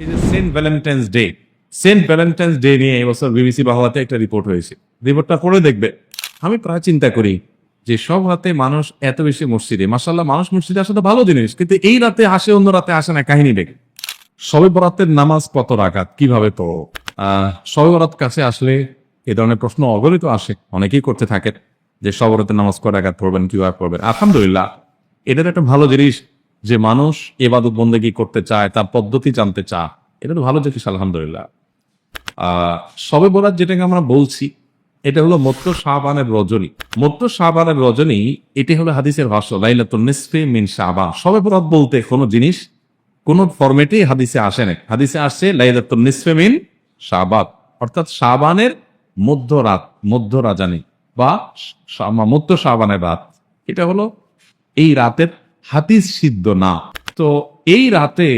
এই যে Saint Valentine's Day, Saint Valentine's Day নিয়ে এবছর বিবিসি বাংলাতে একটা রিপোর্ট হয়েছে। রিপোর্টটা পড়ে দেখবে। আমি প্রায় চিন্তা করি যে সব রাতে মানুষ এত বেশি মসজিদে মাসাল্লাহ মানুষ মসজিদে আসলে ভালো জিনিস, কিন্তু এই রাতে আসে, অন্য রাতে আসে না, কাহিনী দেখে সবে বরাতের নামাজ কত রাকাত, কীভাবে তো? সবে বরাত কাছে আসলে এ ধরনের প্রশ্ন অগণিত আসে, অনেকেই করতে থাকে যে সবে বরাতের নামাজ কত রাকাত পড়বেন, কীভাবে পড়বেন। আলহামদুলিল্লাহ এটার একটা ভালো জিনিস যে মানুষ এবাদত বন্দেগী করতে চায়, তার পদ্ধতি জানতে চায়, এটা তো ভালো জিনিস, আলহামদুলিল্লাহ। সবে বরাত যেটাকে আমরা বলছি, এটা হলো মত্ত শাহবানের রজনী। মত্ত শাহবানের রজনী, এটি হলো হাদিসের ভাষ্য, লাইলাতুন নিসফে মিন শাহবান সবে বরাত বলতে কোনো জিনিস, কোন ফরম্যাটেই হাদিসে আসে না হাদিসে আসছে লাইলাতুন নিসফে মিন শাহবান অর্থাৎ শাহবানের মধ্য রাত, মধ্য রাজানি, বা মধ্য শাহবানের রাত। এটা হলো এই রাতের হাদিস সিদ্ধ না। তো এই রাতে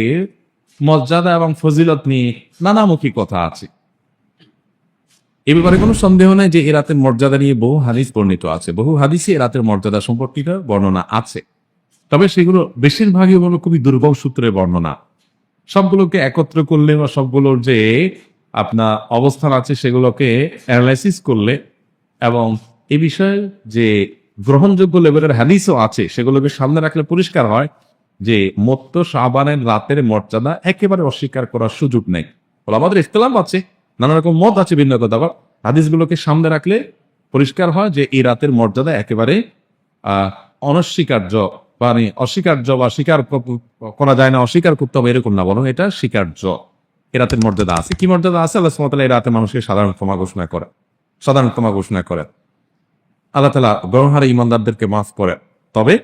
মর্যাদা এবং ফজিলত নিয়ে নানামুখী কথা আছে। এ ব্যাপারে কোনো সন্দেহ নাই যে এ রাতের মর্যাদা নিয়ে বহু হাদিস বর্ণিত আছে। বহু হাদিসে এ রাতের মর্যাদা সম্পর্কিত বর্ণনা আছে। তবে সেগুলো বেশিরভাগই হলো খুবই দুর্বল সূত্রের বর্ণনা। সবগুলোকে একত্র করলে বা সবগুলোর যে আপনার অবস্থান আছে সেগুলোকে অ্যানালাইসিস করলে এবং এ বিষয়ে যে গ্রহণযোগ্য লেভেলের হাদিসও আছে, সেগুলোকে সামনে রাখলে পরিষ্কার হয় যে মত্ত সাবানের রাতের মর্যাদা একেবারে অস্বীকার করার সুযোগ নেই। বলে আমাদের ইখতলাফ আছে, নানা রকম মত আছে, ভিন্ন কথা, আবার হাদিসগুলোকে সামনে রাখলে পরিষ্কার হয় যে এই রাতের মর্যাদা একেবারে অনস্বীকার্য মানে অস্বীকার্য বা স্বীকার করা যায় না অস্বীকার করতে হবে এরকম না, বরং এটা স্বীকার্য। এ রাতের মর্যাদা আছে। কি মর্যাদা আছে? আল্লাহ সুমতাল্লাহ এই রাতে মানুষকে সাধারণ ক্ষমা ঘোষণা করে, সাধারণ ক্ষমা ঘোষণা করে। আল্লাহ তালা গণহারে ইমানদারদেরকে মাফ করে তবে,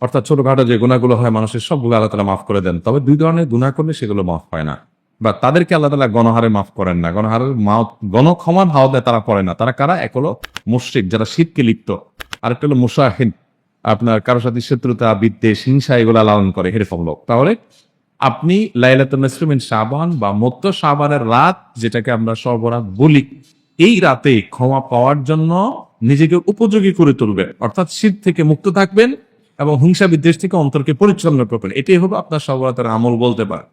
অর্থাৎ ছোটখাটো যে গুণাগুলো হয় মানুষের, সবগুলো আল্লাহ তালা মাফ করে দেন। তবে দুই ধরনের গুণা করলে সেগুলো মাফ হয় না। বা তাদেরকে আল্লাহ তালা গণহারে মাফ করেন না। গণহারের গণক্ষমার হাওদায় তারা পড়ে না। তারা কারা? এক হলো মুশ্রিক, যারা শীতকে লিপ্ত। আরেকটা হলো মুসাহিন। আপনার কারোর সাথে শত্রুতা, বিদ্বেষ, হিংসা এগুলো লালন করে এরকম লোক তাহলে আপনি লাইলাতুল ইসলামিন সাবান বা মত্ত সাবানের রাত, যেটাকে আমরা সর্বরাত বলি, এই রাতে ক্ষমা পাওয়ার জন্য নিজেকে উপযোগী করে তুলবেন। অর্থাৎ শীত থেকে মুক্ত থাকবেন এবং হিংসা বিদ্বেষ থেকে অন্তরকে পরিচ্ছন্ন করবেন। এটাই হবে আপনার সর্বরাতের আমল বলতে পারে।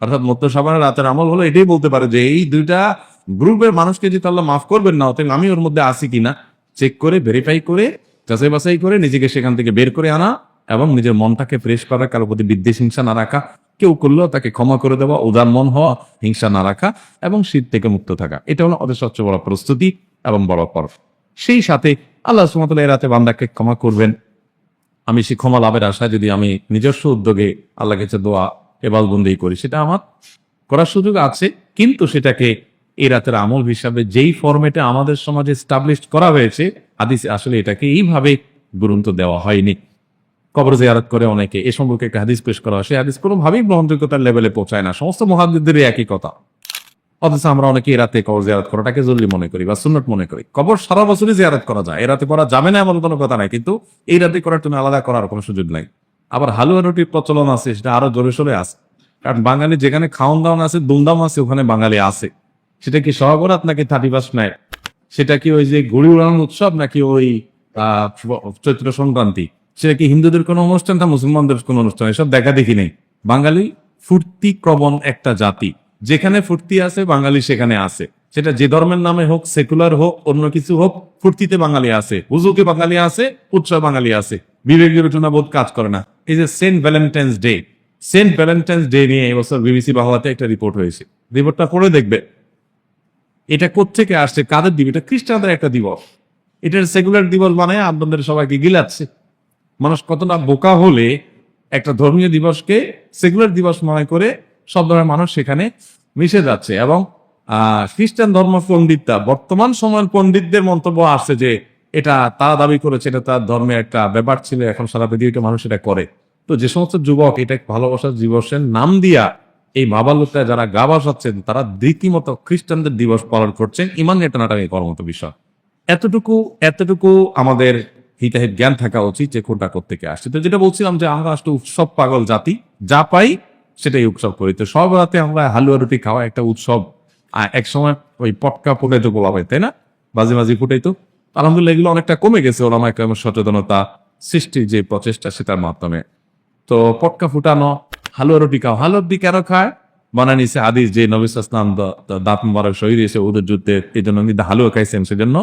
অর্থাৎ মত্ত সাবানের রাতের আমল হলো এটাই বলতে পারে যে এই দুইটা গ্রুপের মানুষকে যদি আল্লাহ মাফ করবেন না, অতএব আমি ওর মধ্যে আছি কিনা চেক করে ভেরিফাই করে, যাচাই বাছাই করে নিজেকে সেখান থেকে বের করে আনা এবং নিজের মনটাকে ফ্রেশ করা, কারোর প্রতি বিদ্বেষ, হিংসা না রাখা। কেউ করলেও তাকে ক্ষমা করে দেওয়া, উদার মন হওয়া, হিংসা না রাখা এবং শীত থেকে মুক্ত থাকা। এটা হলো আমাদের সবচেয়ে বড় প্রস্তুতি এবং বড় পর্ব। সেই সাথে আল্লাহ সুমতুল্লাহ এ রাতে বান্দাকে ক্ষমা করবেন। আমি সেই ক্ষমা লাভের আশায় যদি আমি নিজস্ব উদ্যোগে আল্লাহ কাছে দোয়া এবাল বন্দি করি, সেটা আমার করার সুযোগ আছে। কিন্তু সেটাকে এই রাতের আমল হিসাবে যেই ফরম্যাটে আমাদের সমাজে স্টাবলিশ করা হয়েছে, হাদিসে আসলে এটাকে এইভাবে গুরুত্ব দেওয়া হয়নি। কবর জিয়ারত করে অনেকে এ সম্পর্কে একটা হাদিস পেশ করা হয়। সেই হাদিস কোনোভাবেই গ্রহণযোগ্যতার লেভেলে পৌঁছায় না। সমস্ত মহাদিদেরই একই কথা। অথচ আমরা অনেকে এ রাতে কবর জিয়ারত করাটাকে জরুরি মনে করি বা সুন্নত মনে করি। কবর সারা বছরই জিয়ারত করা যায়। এ রাতে করা যাবে না এমন কোনো কথা নাই। কিন্তু এই রাতে করার জন্য আলাদা করার কোনো সুযোগ নাই। আবার হালুয়া রুটির প্রচলন আছে, সেটা আরও জোরে সোরে আছে। কারণ বাঙালি যেখানে খাওন দাওন আছে, দুমদাম আছে, ওখানে বাঙালি আছে। সেটা কি সহবরাত নাকি থার্টি ফার্স্ট নাইট? সেটা কি ওই যে ঘুড়ি উড়ানোর উৎসব নাকি ওই চৈত্র সংক্রান্তি? সেটা কি হিন্দুদের কোনো অনুষ্ঠান না মুসলমানদের কোনো অনুষ্ঠান? এসব দেখা দেখি নেই। বাঙালি ফুর্তি প্রবণ একটা জাতি। যেখানে ফুর্তি আছে, বাঙালি সেখানে আছে। সেটা যে ধর্মের নামে হোক, সেকুলার হোক, অন্য কিছু হোক, ফুর্তিতে বাঙালি আছে। উজুকে বাঙালি আছে উৎসব বাঙালি আছে। বিবেক বিবেচনা বোধ কাজ করে না। এই যে Saint Valentine's Day, Saint Valentine's Day নিয়ে এবছর বিবিসি বাংলাতে একটা রিপোর্ট হয়েছে। রিপোর্টটা পড়ে দেখবে। এটা কোত্থেকে আসছে, কাদের দিবস? এটা খ্রিস্টানদের একটা দিবস। এটার সেকুলার দিবস মানে আপনাদের সবাইকে গিলাচ্ছে। মানুষ কতটা বোকা হলে একটা ধর্মীয় দিবসকে সেকুলার দিবস মনে করে সব ধরনের মানুষ সেখানে মিশে যাচ্ছে এবং খ্রিস্টান ধর্ম পণ্ডিতরা, বর্তমান সময়ের পণ্ডিতদের মন্তব্য আসছে যে এটা তারা দাবি করেছে, এটা তার ধর্মের একটা ব্যাপার ছিল, এখন সারা পৃথিবীতে মানুষ এটা করে। তো যে সমস্ত যুবক এটা ভালোবাসার দিবসের নাম দিয়া এই বাবালুকরা যারা গা বাসাচ্ছেন, তারা রীতিমতো খ্রিস্টানদের দিবস পালন করছেন, ইমান এটা নাটাকে করার মতো বিষয়। এতটুকু এতটুকু আমাদের হিতাহিত জ্ঞান থাকা উচিত যে কোনটা থেকে আসছে। তো যেটা বলছিলাম যে আমরা আসলে উৎসব পাগল জাতি, যা পাই সেটাই উৎসব করি। তো সব রাতে আমরা হালুয়া রুটি খাওয়া একটা উৎসব। আর এক সময় ওই পটকা ফুটাইতো বলা হয়, তাই না? বাজি বাজি ফুটাইতো আলহামদুলিল্লাহ এগুলো অনেকটা কমে গেছে ওলামা একরামের সচেতনতা সৃষ্টির যে প্রচেষ্টা সেটার মাধ্যমে। তো পটকা ফুটানো, হালুয়া রুটি খাও হালুয়া রুটি কেন খায়? বানায় নিছে হাদিস যে নবী ইসলাম দাঁত মুবারক শহীদ এসে ওদের যুদ্ধে এই জন্য হালুয়া খাইছেন, সেজন্য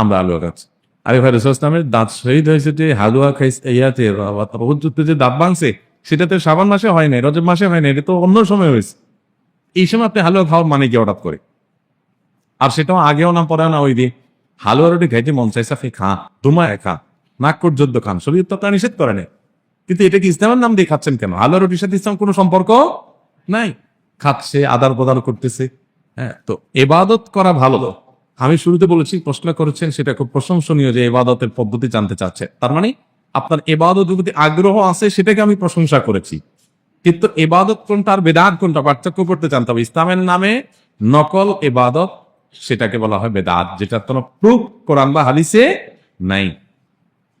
আমরা হালুয়া খাচ্ছি। আরে ভাই, রসুল ইসলামের দাঁত শহীদ হয়েছে যে হালুয়া খাইছে, ইয়াতে যুদ্ধে যে দাঁত ভাঙছে সেটা তো শ্রাবণ মাসে হয় নাই, রজব মাসে হয় নাই, এটা তো অন্য সময় হয়েছে। এই সময় আপনি হালুয়া খাওয়ার মানে কি হঠাৎ করে? আর সেটাও আগেও না, পরেও না, ওই দিন হালুয়া রুটি খাইতে মন চাইছে, আপনি খা দুমায় খা নাক পর্যন্ত খান শরীর তো আপনার নিষেধ করে নেই। কিন্তু এটা কি ইসলামের নাম দিয়ে খাচ্ছেন কেন? হালুয়া রুটির সাথে ইসলাম কোনো সম্পর্ক নাই? খাচ্ছে আদার প্রদান করতেছে। হ্যাঁ তো এবাদত করা ভালো। আমি শুরুতে বলেছি, প্রশ্ন করেছেন, সেটা খুব প্রশংসনীয় যে এবাদতের পদ্ধতি জানতে চাচ্ছে। তার মানে আপনার এবাদতের প্রতি আগ্রহ আছে, সেটাকে আমি প্রশংসা করেছি। কিন্তু এবাদত কোনটা আর বেদাত কোনটা? পার্থক্য করতে জানতে হবে। ইসলামের নামে নকল এবাদত, সেটাকে বলা হয় বেদাত, যেটা কোনো প্রুফ কোরআন বা হাদিসে নাই।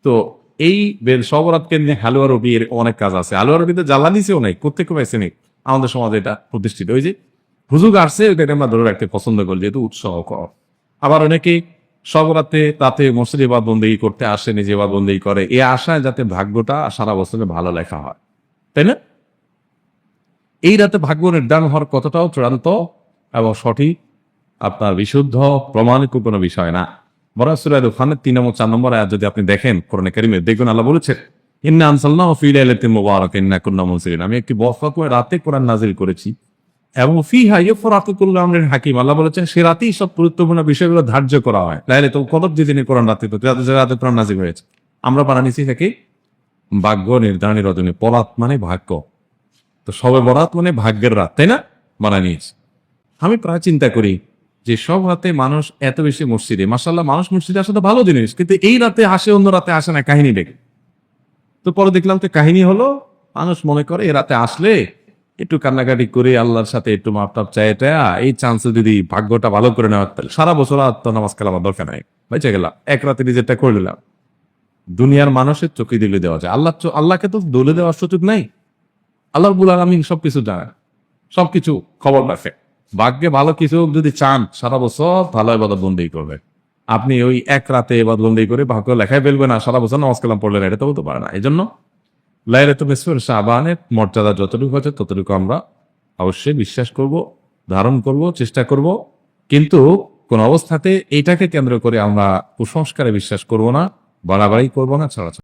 তো এই বেল সবরাতকে নিয়ে হালুয়া রবি এর অনেক কাজ আছে। হালুয়া রবিতে জ্বালানিছেও নাই কোথেকে পাইছে নেই। আমাদের সমাজে এটা প্রতিষ্ঠিত। ওই যে হুজুগ আসছে, ওইটাকে আমরা ধরে রাখতে পছন্দ করি, যেহেতু উৎসাহ কর আবার অনেকে সবরাতে তাতে মসজিদে বা বন্দি করতে আসে, নিজে বা বন্দি করে। এ আশায় যাতে ভাগ্যটা সারা বছরে ভালো লেখা হয়। তাই না? এই রাতে ভাগ্য নির্ধারণ হওয়ার কতটাও চূড়ান্ত এবং সঠিক, আপনার বিশুদ্ধ, প্রমাণিত কোনো বিষয় না। বরাসুরাই খানের তিন নম্বর, চার নম্বর আয়াত যদি আপনি দেখেন, কোরআনে কারিমে দেখবেন আল্লাহ বলেছেন, ইন্না আনসাল্লাহ ফি লাইলাতিন মুবারাক, ইন্না কুন্না মুনসিরিন। আমি একটি বরফাকুয়ে রাতে কোরআন নাজিল করেছি। এবং ফি হাই ফরাকুল্লাহ আমরের হাকিম। আল্লাহ বলেছেন, সে রাতেই সব গুরুত্বপূর্ণ বিষয়গুলো ধার্য করা হয়। লাইলে তো কদর যেদিনে কোরআন রাতে তো রাতে রাতে কোরআন নাজিল হয়েছে। আমরা বানানিছি থাকি ভাগ্য নির্ধারণের রজনী। পরাত মানে ভাগ্য। তো সবে বরাত মানে ভাগ্যের রাত, তাই না? মানা নিয়েছে। আমি প্রায় চিন্তা করি যে সব রাতে মানুষ এত বেশি মসজিদে মাসাল্লাহ মানুষ মসজিদে আসলে ভালো জিনিস, কিন্তু এই রাতে আসে, অন্য রাতে আসে না, কাহিনী দেখে। তো পরে দেখলাম তো কাহিনী হলো, মানুষ মনে করে এ রাতে আসলে একটু কান্নাকাটি করে আল্লাহর সাথে একটু মাপটাপ চাইটা এই চান্সে যদি ভাগ্যটা ভালো করে নেওয়া তাহলে সারা বছর আর তো নামাজ কালামার দরকার নাই। বেঁচে গেলাম, এক রাতে নিজেরটা করে নিলাম। দুনিয়ার মানুষের চোখে দিলে দেওয়া যায়। আল্লাহ আল্লাহকে তো দলে দেওয়ার সুযোগ নাই। আল্লাহ রবুল আলমিন সবকিছু জানেন, সবকিছু খবর রাখে। ভাগ্যে ভালো কিছু যদি চান, সারা বছর ভালো এবাদত বন্দি করবে। আপনি ওই এক রাতে এবার বন্দি করে ভাগ্য লেখায় ফেলবে না সারা বছর নমাজ কালাম পড়লেন এটা তো হতে পারে না। এই জন্য লাইলাত মেসফুর শাহবানের মর্যাদা যতটুকু আছে ততটুকু আমরা অবশ্যই বিশ্বাস করব, ধারণ করব, চেষ্টা করব। কিন্তু কোন অবস্থাতে এইটাকে কেন্দ্র করে আমরা কুসংস্কারে বিশ্বাস করব না, বাড়াবাড়ি করব না ছাড়া